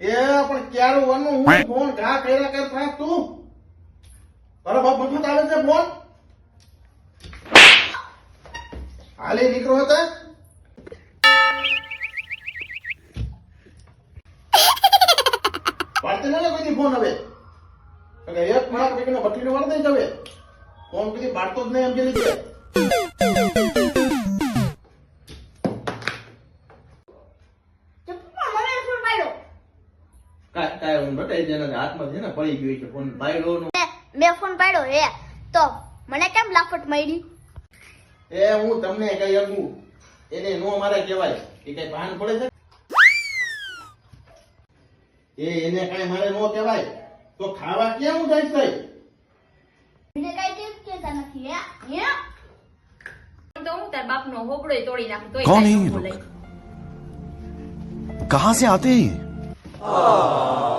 એ પણ ક્યારે વાનું હું ફોન ઘા કર્યા કર થાય તું? તારો બાપ મફત આવે છે ફોન? હાલે નીકળો હતા? પાડતી ના કોઈ ફોન હવે? અને એક મારા પૈકી બટલીને વળ દઈ જવે ફોન કદી પાડતો જ નહીં એમ કે લીધે કાંઈ કાંઈ હું બતાવી દે ને હાથમાં છે ને પડી ગયું છે ફોન ભાઈ નો મેં ફોન પાડ્યો હે તો મને કેમ લાફટ મળી એ હું તમને કઈ અગું એને નો મારે કહેવાય એ કઈ ભાન પડે છે એ એને કઈ મારે નો કહેવાય તો ખાવા ક્યાં હું જાય છે મને કઈ કેમ કેતા નથી હે હે તો હું તાર બાપનો હોબળોય તોડી નાખું તોય કોણ કાંઈ હે ન ये બોલાય. कहां से आते हैं 啊。